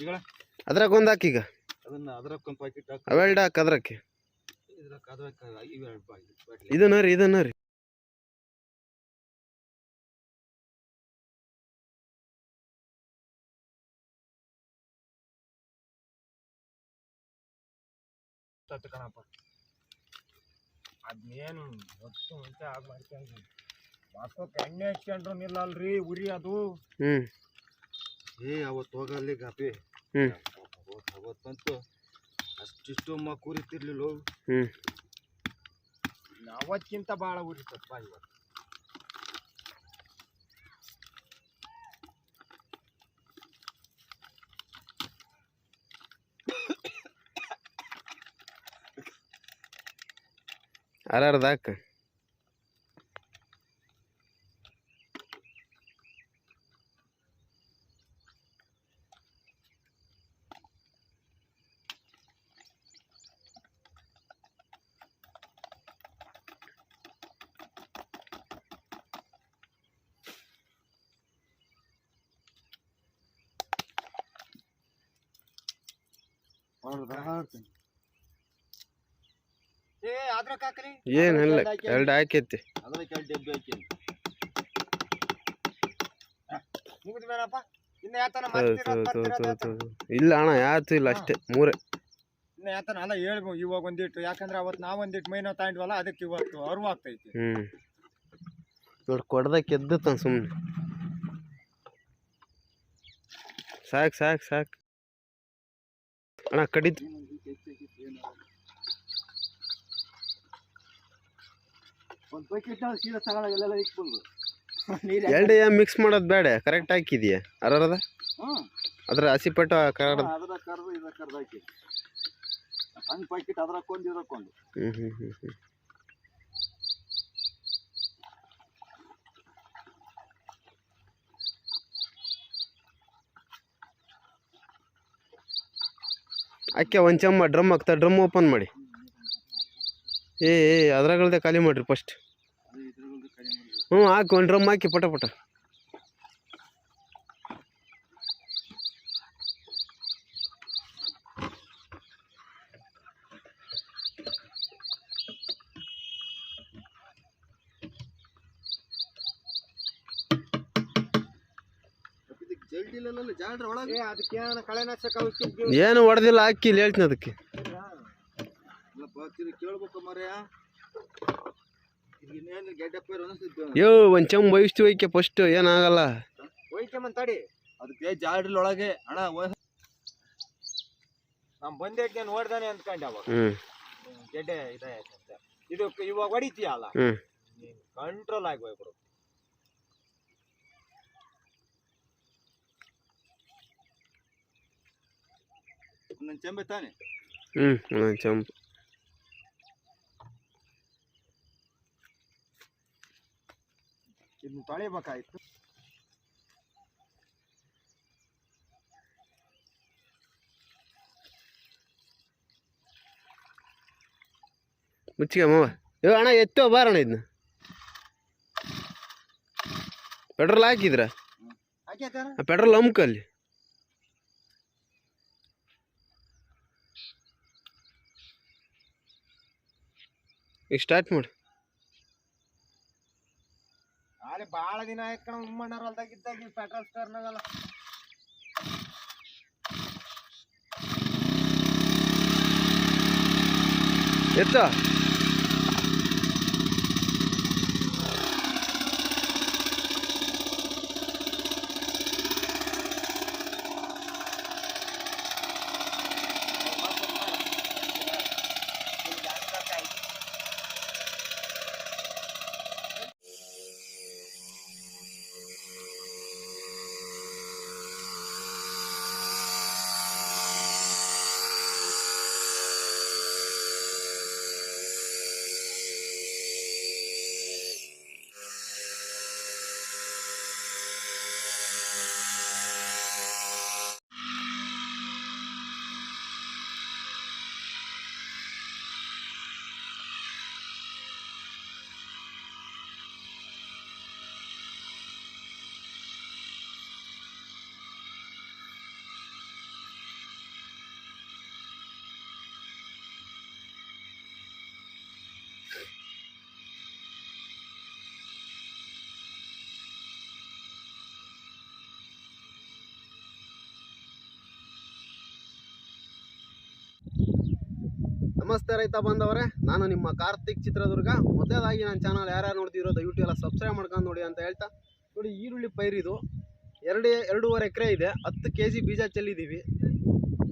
ಈಗ ಅದ್ರಾಗ ಒಂದು ಹಾಕೀಗ ಅದನ್ನ ಅದ್ರಕ್ಕೊಂದು ಪ್ಯಾಕೆಟ್ ಹಾಕಿ. ಅವೆಲ್ಡ್ ಹಾಕ್ ಅದ್ರಕ್ಕೆ. ಇದ್ರಕ್ಕೆ ಅದ್ರಕ್ಕೆ ಇವೆರಡು ಪ್ಯಾಕೆಟ್ ಇದನ್ನ ರೀ ಇದನ್ನ ರೀ. ಅದ್ನೇನು ಮುಂಚೆ ಆಗ ಮಾಡ್ಕೊಂಡು ಮಕ್ಕಕ್ಕೆ ಎಣ್ಣೆ ಹಚ್ಕೊಂಡ್ರು ನಿಲ್ಲಲ್ರಿ ಉರಿ ಅದು. ಹ್ಮ್. ಏ ಅವತ್ತು ಹೋಗಲ್ಲಿ ಗಾಪಿ. ಹ್ಮ್. ಅವತ್ತು ಅವತ್ತಂತೂ ಅಷ್ಟಿಷ್ಟು ಮ ಕೂರಿತಿರ್ಲಿಲ್ಲ. ಹ್ಮ್. ಅವತ್ಕಿಂತ ಭಾಳ ಉರಿತಪ್ಪ ಇವತ್ತು ಅರಾರ್ದ ಹಾಕ ಏ ಅದ್ರಕ್ಕೆ ಹಾಕ್ರಿ ಏನಿಲ್ಲ ಎರಡು ಹಾಕೈತಿ ಅದ್ರಕ್ಕೆ ಎರಡು ಡಬ್ಬಿ ಹಾಕಿ ಮುಗಿದ ಮೇಲಪ್ಪ ಇನ್ನ ಯಾತನ ತೋ, ತೋ, ತೋ, ತೋ, ಎರಡು ಹಾಕೈತಿ. ಇಲ್ಲ ಅಣ್ಣ ಯಾತು ಇಲ್ಲ ಅಷ್ಟೇ ಮೂರೇ. ಇನ್ನ ಯಾತನ ಅಲ್ಲ ಹೇಳ್ಬೋ ಇವಾಗ ಒಂದಿಟ್ಟು. ಯಾಕಂದ್ರೆ ಅವತ್ತು ನಾವು ಒಂದಿಟ್ಟು ಮೈನ ತಾಂಡ್ವಲ್ಲ ತಗೊಂಡ್ವಲ್ಲ ಅದಕ್ಕೆ ಇವತ್ತು ಅರಿವು ಆಗ್ತೈತಿ. ಹ್ಞೂ ನೋಡಿ ಕೊಡ್ದಕ್ಕೆ ಎದ್ದುತ್ತ ಸುಮ್ಮನೆ ಸಾಕು ಸಾಕು ಸಾಕು. ಅಣ್ಣ ಕಡಿದ್ ಎರಡು ಮಿಕ್ಸ್ ಮಾಡೋದು ಬೇಡ ಕರೆಕ್ಟ್ ಹಾಕಿದೀಯ? ಅರದ ಅದ್ರ ಹಸಿ ಹಸಿಪಟ್ಟು ಕರಡ್ ಹ್ಞೂ ಹ್ಞೂ ಇದ್ರ ಅಕ್ಕೆ ಒಂದು ಡ್ರಮ್ ಹಾಕ್ತಾ ಡ್ರಮ್ ಓಪನ್ ಮಾಡಿ. ಏ ಏ, ಅದ್ರಾಗಳ್ದೆ ಖಾಲಿ ಮಾಡಿರಿ ಫಸ್ಟ್ ಹ್ಞೂ ಹಾಕಿ, ಒಂದು ಡ್ರಮ್ ಹಾಕಿ, ಪಟ ಪಟ ಇದಕ್ಕೆ ಜಲ್ದಿಲ್ಲ ಜಾಡ್ರ ಒಳಗೆ ಏ ಅದಕ್ಕೆ ಏನಾನ ಕಳೆನಾಶಕ ಔಷಧಿ ಏನು ಹೊಡೆದಿಲ್ಲ ಹಾಕಿ ಇಲ್ಲಿ ಹೇಳ್ತೀನಿ ಅದಕ್ಕೆ. ಯಾ ಒಂದು ಚಮ್ ಬಯಸ್ತು ಹೋಯ್ಕೆ ಫಸ್ಟ್ ಏನಾಗಲ್ಲ. ಒಯ್ಕೆ ತಡಿ ಅದಕ್ಕೆ ಜಾಡ್ರಿ ಒಳಗೆ ಅಣ್ಣ ನಮ್ ಬಂದೇಟ್ ನಾನು ಓಡ್ದಾನೆ ಅಂದ್ಕೊಂಡೆ ಅವಾಗ. ಗೆಡ್ಡೆ ಇದಾಯ್ತಂತೆ. ಇದು ಇವಾಗ ಹೊಡಿತೀಯಲ್ಲ? ಅಲ್ಲ ನೀನ್ ಕಂಟ್ರೋಲ್ ಆಗಿ ಒಂದೊಂದು ಚೆಂಬೆ ತಾನೆ ಹ್ಞೂ ಒಂದೊಂದು ಚಮ್ ಇದನ್ನ ತೊಳಿಬೇಕಾಯ್ತು ಮುಚ್ಚಿಗೆ ಮಾವ ಯೋ ಅಣ್ಣ ಎತ್ತೋ ಬಾರಣ ಇದನ್ನ ಪೆಟ್ರೋಲ್ ಹಾಕಿದ್ರ ಹಾಕ್ಯಾತಾರ ಆ ಪೆಟ್ರೋಲ್ ಅಮ್ಕಲ್ಲಿ ಈಗ ಸ್ಟಾರ್ಟ್ ಮಾಡಿ. ಆದ್ರೆ ಭಾಳ ದಿನ ಆಯ್ತು ಕಣ ಹೊಲ್ದಾಗ ಇದ್ದಾಗ ಪೆಟ್ರೋಲ್ ಸ್ಟೋರ್ನಾಗಲ್ಲ ಎತ್ತೋ. ನಮಸ್ತೆ ರೈತ ಬಂದವರೇ, ನಾನು ನಿಮ್ಮ ಕಾರ್ತಿಕ್ ಚಿತ್ರದುರ್ಗ. ಮೊದಲಾಗಿ ನನ್ನ ಚಾನಲ್ ಯಾರ್ಯಾರು ನೋಡ್ತಿರೋ ದಯವಿಟ್ಟು ಎಲ್ಲ ಸಬ್ಸ್ಕ್ರೈಬ್ ಮಾಡ್ಕೊಂಡು ನೋಡಿ ಅಂತ ಹೇಳ್ತಾ. ನೋಡಿ, ಈರುಳ್ಳಿ ಪೈರಿದು ಎರಡು, ಎರಡೂವರೆ ಎಕರೆ ಇದೆ, ಹತ್ತು ಕೆ ಜಿ ಬೀಜ ಚೆಲ್ಲಿದ್ದೀವಿ.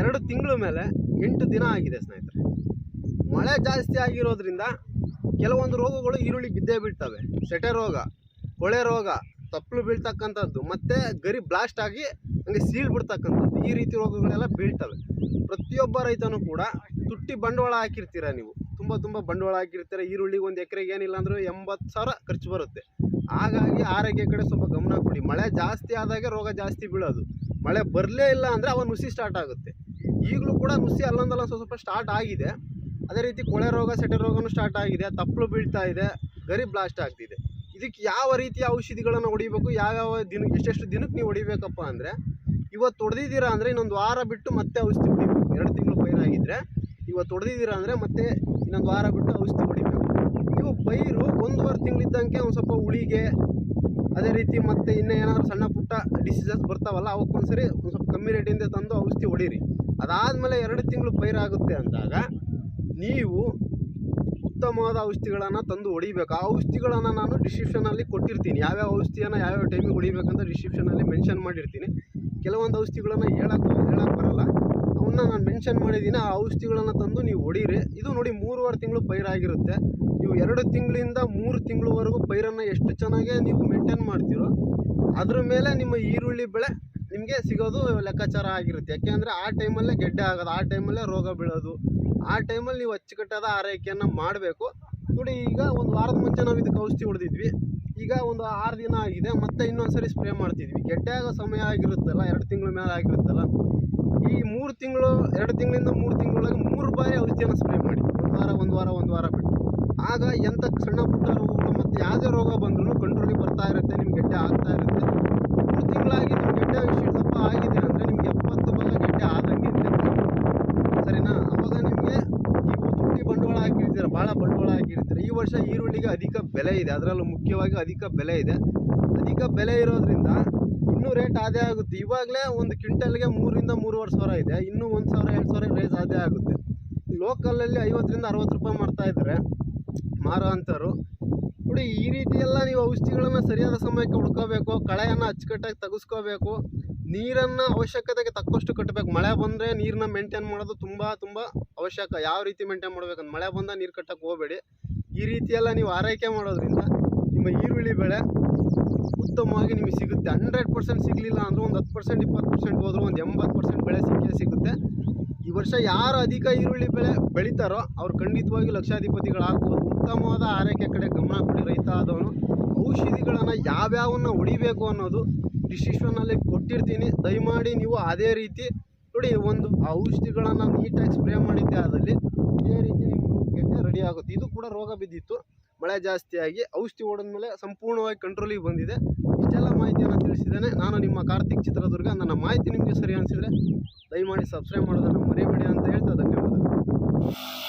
ಎರಡು ತಿಂಗಳ ಮೇಲೆ ಎಂಟು ದಿನ ಆಗಿದೆ ಸ್ನೇಹಿತರೆ. ಮಳೆ ಜಾಸ್ತಿ ಆಗಿರೋದ್ರಿಂದ ಕೆಲವೊಂದು ರೋಗಗಳು ಈರುಳ್ಳಿ ಬಿದ್ದೇ ಬೀಳ್ತವೆ. ಸೆಟೆ ರೋಗ, ಕೊಳೆ ರೋಗ, ತಪ್ಪಲು ಬೀಳ್ತಕ್ಕಂಥದ್ದು, ಮತ್ತು ಗರಿ ಬ್ಲಾಸ್ಟ್ ಆಗಿ ಹಂಗೆ ಸೀಳ್ ಬಿಡ್ತಕ್ಕಂಥದ್ದು. ಈ ರೀತಿ ರೋಗಗಳೆಲ್ಲ ಬೀಳ್ತವೆ. ಪ್ರತಿಯೊಬ್ಬ ರೈತನೂ ಕೂಡ ತುಟ್ಟಿ ಬಂಡವಾಳ ಹಾಕಿರ್ತೀರ ನೀವು. ತುಂಬ ತುಂಬ ಬಂಡವಾಳ ಹಾಕಿರ್ತೀರ. ಈರುಳ್ಳಿಗೆ ಒಂದು ಎಕರೆಗೆ ಏನಿಲ್ಲ ಅಂದರೂ ಎಂಬತ್ತು ಸಾವಿರ ಖರ್ಚು ಬರುತ್ತೆ. ಹಾಗಾಗಿ ಆರೋಗ್ಯ ಕಡೆ ಸ್ವಲ್ಪ ಗಮನ ಕೊಡಿ. ಮಳೆ ಜಾಸ್ತಿ ಆದಾಗ ರೋಗ ಜಾಸ್ತಿ ಬೀಳೋದು. ಮಳೆ ಬರಲೇ ಇಲ್ಲ ಅಂದರೆ ಅವ ನುಸಿ ಸ್ಟಾರ್ಟ್ ಆಗುತ್ತೆ. ಈಗಲೂ ಕೂಡ ನುಸಿ ಅಲ್ಲೊಂದಲ್ಲ ಸ್ವಲ್ಪ ಸ್ವಲ್ಪ ಸ್ಟಾರ್ಟ್ ಆಗಿದೆ. ಅದೇ ರೀತಿ ಕೊಳೆ ರೋಗ, ಸೆಟೆ ರೋಗನು ಸ್ಟಾರ್ಟ್ ಆಗಿದೆ. ತಪ್ಪಲು ಬೀಳ್ತಾ ಇದೆ. ಗರಿ ಬ್ಲಾಸ್ಟ್ ಆಗ್ತಿದೆ. ಇದಕ್ಕೆ ಯಾವ ರೀತಿಯ ಔಷಧಿಗಳನ್ನು ಹೊಡಿಬೇಕು? ಯಾವ್ಯಾವ ದಿನ, ಎಷ್ಟೆಷ್ಟು ದಿನಕ್ಕೆ ನೀವು ಹೊಡಿಬೇಕಪ್ಪ ಅಂದರೆ, ಇವತ್ತು ಹೊಡೆದಿದ್ದೀರಾ ಅಂದರೆ ಇನ್ನೊಂದು ವಾರ ಬಿಟ್ಟು ಮತ್ತೆ ಔಷಧಿ ಹೊಡಿಬೇಕು. ಎರಡು ತಿಂಗಳು ಪೈರಾಗಿದ್ದರೆ ಇವತ್ತು ಹೊಡೆದಿದ್ದೀರಾ ಅಂದರೆ ಮತ್ತೆ ಇನ್ನೊಂದು ವಾರ ಬಿಟ್ಟು ಔಷಧಿ ಹೊಡಿಬೇಕು. ನೀವು ಪೈರು ಒಂದೂವರೆ ತಿಂಗಳಿದ್ದಂಗೆ ಒಂದು ಸ್ವಲ್ಪ ಉಳಿಗೆ, ಅದೇ ರೀತಿ ಮತ್ತೆ ಇನ್ನೂ ಏನಾದರೂ ಸಣ್ಣ ಪುಟ್ಟ ಡಿಸೀಸಸ್ ಬರ್ತಾವಲ್ಲ ಅವಕ್ಕೆ ಒಂದ್ಸರಿ ಒಂದು ಸ್ವಲ್ಪ ಕಮ್ಮಿ ರೇಟಿಂದ ತಂದು ಔಷಧಿ ಹೊಡೀರಿ. ಅದಾದಮೇಲೆ ಎರಡು ತಿಂಗಳು ಪೈರಾಗುತ್ತೆ ಅಂದಾಗ ನೀವು ಉತ್ತಮವಾದ ಔಷಧಿಗಳನ್ನು ತಂದು ಹೊಡಿಬೇಕು. ಆ ಔಷಧಿಗಳನ್ನು ನಾನು ಡಿಸ್ಕ್ರಿಪ್ಷನಲ್ಲಿ ಕೊಟ್ಟಿರ್ತೀನಿ. ಯಾವ್ಯಾವ ಔಷಧಿಯನ್ನು ಯಾವ್ಯಾವ ಟೈಮಿಗೆ ಹೊಡಿಬೇಕಂತ ಡಿಸ್ಕ್ರಿಪ್ಷನಲ್ಲಿ ಮೆನ್ಷನ್ ಮಾಡಿರ್ತೀನಿ. ಕೆಲವೊಂದು ಔಷಧಿಗಳನ್ನು ಹೇಳಕ್ಕೆ ಹೇಳಕ್ಕೆ ಬರಲ್ಲ. ಅವನ್ನ ನಾನು ಮೆನ್ಷನ್ ಮಾಡಿದ್ದೀನಿ ಆ ಔಷಧಿಗಳನ್ನು ತಂದು ನೀವು ಹೊಡೀರಿ. ಇದು ನೋಡಿ ಮೂರುವರೆ ತಿಂಗಳು ಪೈರಾಗಿರುತ್ತೆ ನೀವು ಎರಡು ತಿಂಗಳಿಂದ ಮೂರು ತಿಂಗಳವರೆಗೂ ಪೈರನ್ನು ಎಷ್ಟು ಚೆನ್ನಾಗಿ ನೀವು ಮೇಂಟೈನ್ ಮಾಡ್ತೀರೋ, ಅದ್ರ ಮೇಲೆ ನಿಮ್ಮ ಈರುಳ್ಳಿ ಬೆಳೆ ನಿಮಗೆ ಸಿಗೋದು ಲೆಕ್ಕಾಚಾರ ಆಗಿರುತ್ತೆ. ಯಾಕೆಂದರೆ ಆ ಟೈಮಲ್ಲೇ ಗೆಡ್ಡೆ ಆಗೋದು, ಆ ಟೈಮಲ್ಲೇ ರೋಗ ಬೀಳೋದು. ಆ ಟೈಮಲ್ಲಿ ನೀವು ಅಚ್ಚುಕಟ್ಟಾದ ಆರೈಕೆಯನ್ನು ಮಾಡಬೇಕು. ನೋಡಿ ಈಗ ಒಂದು ವಾರದ ಮುಂಚೆ ನಾವು ಇದಕ್ಕೆ ಔಷಧಿ ಹೊಡೆದಿದ್ವಿ. ಈಗ ಒಂದು ಆರು ದಿನ ಆಗಿದೆ, ಮತ್ತೆ ಇನ್ನೊಂದು ಸರಿ ಸ್ಪ್ರೇ ಮಾಡ್ತಿದ್ವಿ. ಗೆಡ್ಡೆ ಆಗೋ ಸಮಯ ಆಗಿರುತ್ತಲ್ಲ, ಎರಡು ತಿಂಗಳ ಮೇಲೆ ಆಗಿರುತ್ತಲ್ಲ, ಈ ಮೂರು ತಿಂಗಳು, ಎರಡು ತಿಂಗಳಿಂದ ಮೂರು ತಿಂಗಳೊಳಗೆ ಮೂರು ಬಾರಿ ಔಷಧಿಯನ್ನು ಸ್ಪ್ರೇ ಮಾಡಿ ಒಂದು ವಾರ ಒಂದು ವಾರ ಒಂದು ವಾರ ಬಿಟ್ಟು. ಆಗ ಎಂಥ ಸಣ್ಣ ಪುಟ್ಟ ರೋಗಗಳು ಮತ್ತು ಯಾವುದೇ ರೋಗ ಬಂದರೂ ಕಂಟ್ರೋಲಿಗೆ ಬರ್ತಾ ಇರುತ್ತೆ ನಿಮ್ಮ ಗೆಡ್ಡೆ ಆಗ್ತಾ ಇರುತ್ತೆ. ಮೂರು ತಿಂಗಳಾಗಿ ನಿಮ್ಮ ಗೆಡ್ಡೆ ವಿಷಯ ದಪ್ಪ ಆಗಿದೆ ಅಂದರೆ ನಿಮ್ಗೆ ಎಪ್ಪತ್ತು ಭಾಗ ಗೆಡ್ಡೆ ಆದಂಗೆ ಇದೆ. ಸರಿನಾ ಅವಾಗ ನಿಮಗೆ ನೀವು ತುಟ್ಟಿ ಬಂಡವಾಳ ಹಾಕಿರ್ತೀರ ಭಾಳ ಬಂಡವಾಳ ಹಾಕಿರ್ತೀರ. ಈ ವರ್ಷ ಈರುಳ್ಳಿಗೆ ಅಧಿಕ ಬೆಲೆ ಇದೆ. ಅದರಲ್ಲೂ ಮುಖ್ಯವಾಗಿ ಅಧಿಕ ಬೆಲೆ ಇದೆ. ಅಧಿಕ ಬೆಲೆ ಇರೋದ್ರಿಂದ ಇನ್ನೂ ರೇಟ್ ಅದೇ ಆಗುತ್ತೆ. ಇವಾಗಲೇ ಒಂದು ಕ್ವಿಂಟಲ್ಗೆ ಮೂರಿಂದ ಮೂರುವರೆ ಸಾವಿರ ಇದೆ. ಇನ್ನೂ ಒಂದು ಸಾವಿರ, ಎರಡು ಸಾವಿರ ರೇಟ್ ಅದೇ ಆಗುತ್ತೆ. ಲೋಕಲಲ್ಲಿ ಐವತ್ತರಿಂದ ಅರವತ್ತು ರೂಪಾಯಿ ಮಾಡ್ತಾ ಇದ್ದಾರೆ ಮಾರೋ ಅಂಥವ್ರು ನೋಡಿ, ಈ ರೀತಿ ಎಲ್ಲ ನೀವು ಔಷಧಿಗಳನ್ನು ಸರಿಯಾದ ಸಮಯಕ್ಕೆ ಹುಡ್ಕೋಬೇಕು, ಕಳೆಯನ್ನು ಅಚ್ಚುಕಟ್ಟಾಗಿ ತೆಗೆಸ್ಕೋಬೇಕು, ನೀರನ್ನು ಅವಶ್ಯಕತೆಗೆ ತಕ್ಕಷ್ಟು ಕಟ್ಟಬೇಕು. ಮಳೆ ಬಂದರೆ ನೀರನ್ನ ಮೇಂಟೈನ್ ಮಾಡೋದು ತುಂಬ ತುಂಬ ಅವಶ್ಯಕ. ಯಾವ ರೀತಿ ಮೇಂಟೈನ್ ಮಾಡ್ಬೇಕಂತ ಮಳೆ ಬಂದ ನೀರು ಕಟ್ಟಕ್ಕೆ ಹೋಗಬೇಡಿ. ಈ ರೀತಿ ಎಲ್ಲ ನೀವು ಆರೈಕೆ ಮಾಡೋದ್ರಿಂದ ನಿಮ್ಮ ಈರುಳ್ಳಿ ಬೆಳೆ ಉತ್ತಮವಾಗಿ ನಿಮಗೆ ಸಿಗುತ್ತೆ. ಹಂಡ್ರೆಡ್ ಪರ್ಸೆಂಟ್ ಸಿಗಲಿಲ್ಲ ಅಂದರೂ ಒಂದು ಹತ್ತು ಪರ್ಸೆಂಟ್, ಇಪ್ಪತ್ತು ಪರ್ಸೆಂಟ್ ಹೋದರೂ ಒಂದು ಎಂಬತ್ತು ಪರ್ಸೆಂಟ್ ಬೆಳೆ ಸಿಕ್ಕೇ ಸಿಗುತ್ತೆ. ಈ ವರ್ಷ ಯಾರು ಅಧಿಕ ಈರುಳ್ಳಿ ಬೆಳೆ ಬೆಳೀತಾರೋ ಅವ್ರು ಖಂಡಿತವಾಗಿ ಲಕ್ಷಾಧಿಪತಿಗಳಾಗ್ಬೋದು ಉತ್ತಮವಾದ ಆರೈಕೆ ಕಡೆ ಗಮನ ಕೊಡಿ ರೈತ ಆದವನು. ಔಷಧಿಗಳನ್ನು ಯಾವ್ಯಾವನ್ನ ಹೊಡಿಬೇಕು ಅನ್ನೋದು ಡಿಸಿಷನಲ್ಲಿ ಕೊಟ್ಟಿರ್ತೀನಿ. ದಯಮಾಡಿ ನೀವು ಅದೇ ರೀತಿ ನೋಡಿ, ಒಂದು ಔಷಧಿಗಳನ್ನು ನೀಟಾಗಿ ಸ್ಪ್ರೇ ಮಾಡಿದ್ದೆ ಅದರಲ್ಲಿ ಇದೇ ರೀತಿ ಗೆಡ್ಡೆ ರೆಡಿ ಆಗುತ್ತೆ. ಇದು ಕೂಡ ರೋಗ ಬಿದ್ದಿತ್ತು. ಮಳೆ ಜಾಸ್ತಿಯಾಗಿ ಔಷಧಿ ಹೊಡೆದ್ಮೇಲೆ ಸಂಪೂರ್ಣವಾಗಿ ಕಂಟ್ರೋಲಿಗೆ ಬಂದಿದೆ. ಇಷ್ಟೆಲ್ಲ ಮಾಹಿತಿಯನ್ನು ತಿಳಿಸಿದ್ದೇನೆ. ನಾನು ನಿಮ್ಮ ಕಾರ್ತಿಕ್ ಚಿತ್ರದುರ್ಗ. ನನ್ನ ಮಾಹಿತಿ ನಿಮಗೆ ಸರಿ ಅನಿಸಿದರೆ ದಯಮಾಡಿ ಸಬ್ಸ್ಕ್ರೈಬ್ ಮಾಡೋದನ್ನು ಮರಿಬೇಡಿ ಅಂತ ಹೇಳ್ತಾ ಧನ್ಯವಾದಗಳು.